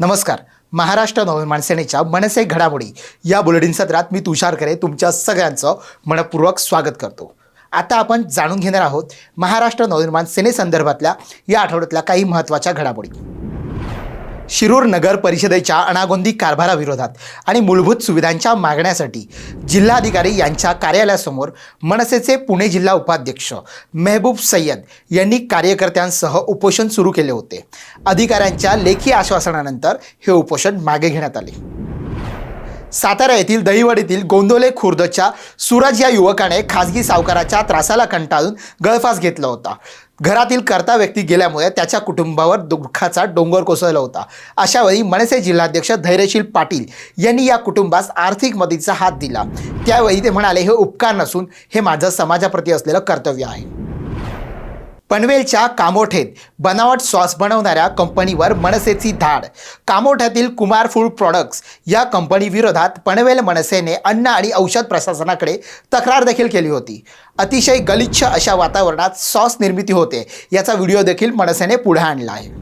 नमस्कार. महाराष्ट्र नवनिर्माण सेनेच्या मनसे घडामोडी. या बुलेटिन सत्रात मी तुषार करे तुमच्या सगळ्यांचं मनपूर्वक स्वागत करतो. आता आपण जाणून घेणार आहोत महाराष्ट्र नवनिर्माण सेनेसंदर्भातल्या या आठवड्यातल्या काही महत्त्वाच्या घडामोडी. शिरूर नगर परिषदेच्या अनागोंदी कारभाराविरोधात आणि मूलभूत सुविधांच्या मागण्यासाठी जिल्हाधिकारी यांच्या कार्यालयासमोर मनसेचे पुणे जिल्हा उपाध्यक्ष मेहबूब सय्यद यांनी कार्यकर्त्यांसह उपोषण सुरू केले होते. अधिकाऱ्यांच्या लेखी आश्वासनानंतर हे उपोषण मागे घेण्यात आले. सातारा येथील दहिवडीतील गोंदोले खुर्दच्या सूरज या युवकाने खाजगी सावकाराच्या त्रासाला कंटाळून गळफास घेतला होता. घरातील कर्ता व्यक्ती गेल्यामुळे त्याच्या कुटुंबावर दुःखाचा डोंगर कोसळला होता. अशावेळी मनसे जिल्हाध्यक्ष धैर्यशील पाटील यांनी या कुटुंबास आर्थिक मदतीचा हात दिला. त्यावेळी ते म्हणाले हे उपकार नसून हे माझं समाजाप्रती असलेलं कर्तव्य आहे. पनवेलच्या कामोठेत बनावट सॉस बनवणाऱ्या कंपनीवर मनसेची धाड. कामोठ्यातील कुमार फूड प्रॉडक्ट्स या कंपनीविरोधात पनवेल मनसेने अन्न आणि औषध प्रशासनाकडे तक्रार देखील केली होती. अतिशय गलिच्छ अशा वातावरणात सॉस निर्मिती होते याचा व्हिडिओ देखील मनसेने पुढे आणला आहे.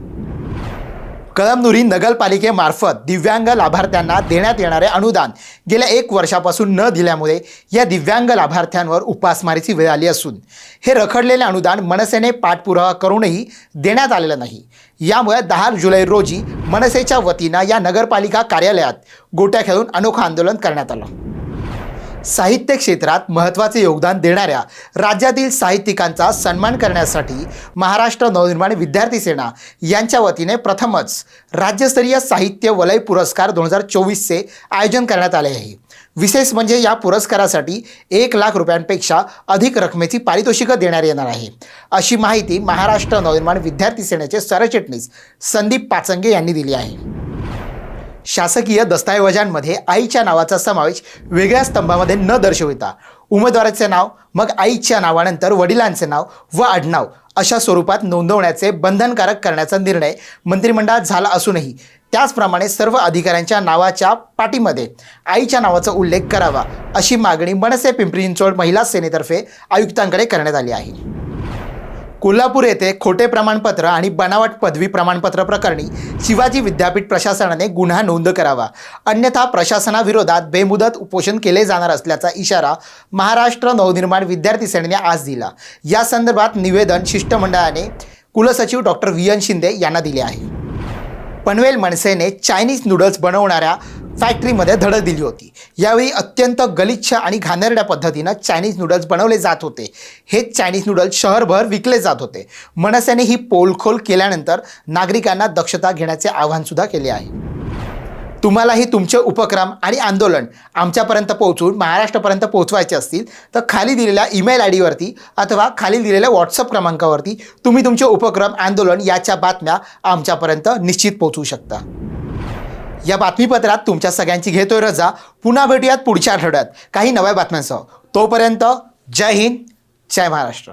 कळमनुरी नगरपालिकेमार्फत दिव्यांग लाभार्थ्यांना देण्यात येणारे अनुदान गेल्या एक वर्षापासून न दिल्यामुळे या दिव्यांग लाभार्थ्यांवर उपासमारीची वेळ आली असून हे रखडलेले अनुदान मनसेने पाठपुरावा करूनही देण्यात आलेलं नाही. यामुळे दहा जुलै रोजी मनसेच्या वतीनं या नगरपालिका कार्यालयात गोट्या खेळून अनोखं आंदोलन करण्यात आलं. साहित्य क्षेत्रात महत्त्वाचे योगदान देणाऱ्या राज्यातील साहित्यिकांचा सन्मान करण्यासाठी महाराष्ट्र नवनिर्माण विद्यार्थी सेना यांच्या वतीने प्रथमच राज्यस्तरीय साहित्य वलय पुरस्कार दोन हजार चोवीसचे आयोजन करण्यात आले आहे. विशेष म्हणजे या पुरस्कारासाठी एक लाख रुपयांपेक्षा अधिक रकमेची पारितोषिकं देण्यात येणार आहे. अशी माहिती महाराष्ट्र नवनिर्माण विद्यार्थी सेनेचे सरचिटणीस संदीप पाचंगे यांनी दिली आहे. शासकीय दस्तऐवजांमध्ये आईच्या नावाचा समावेश वेगळ्या स्तंभामध्ये न दर्शविता. उमेदवाराचे नाव मग आईच्या नावानंतर वडिलांचे नाव व आडनाव अशा स्वरूपात नोंदवण्याचे बंधनकारक करण्याचा निर्णय मंत्रिमंडळात झाला असूनही त्याचप्रमाणे सर्व अधिकाऱ्यांच्या नावाच्या पाठीमध्ये आईच्या नावाचा उल्लेख करावा अशी मागणी मनसे पिंपरी चिंचवड महिला सेनेतर्फे आयुक्तांकडे करण्यात आली आहे. कोल्हापूर येथे खोटे प्रमाणपत्र आणि बनावट पदवी प्रमाणपत्र प्रकरणी शिवाजी विद्यापीठ प्रशासनाने गुन्हा नोंद करावा. अन्यथा प्रशासनाविरोधात बेमुदत उपोषण केले जाणार असल्याचा इशारा महाराष्ट्र नवनिर्माण विद्यार्थी सेनेने आज दिला. या संदर्भात निवेदन शिष्टमंडळाने कुलसचिव डॉक्टर व्ही एन शिंदे यांना दिले आहे. पनवेल मनसेने चायनीज नूडल्स बनवणाऱ्या फॅक्टरीमध्ये धडक दिली होती. यावेळी अत्यंत गलिच्छ आणि घाणेरड्या पद्धतीनं चायनीज नूडल्स बनवले जात होते. हे चायनीज नूडल्स शहरभर विकले जात होते. मनसेने ही पोलखोल केल्यानंतर नागरिकांना दक्षता घेण्याचे आवाहनसुद्धा केले आहे. तुम्हालाही तुमचे उपक्रम आणि आंदोलन आमच्यापर्यंत पोहोचून महाराष्ट्रापर्यंत पोहोचवायचे असतील तर खाली दिलेल्या ईमेल आय डीवरती अथवा खाली दिलेल्या व्हॉट्सअप क्रमांकावरती तुम्ही तुमचे उपक्रम आंदोलन याच्या बातम्या आमच्यापर्यंत निश्चित पोहोचवू शकता. या बातमीपत्रात तुमच्या सगळ्यांची घेतोय रजा. पुन्हा भेटूयात पुढच्या आठवड्यात. काही नव्या बातम्यांसह. तोपर्यंत जय हिंद जय महाराष्ट्र.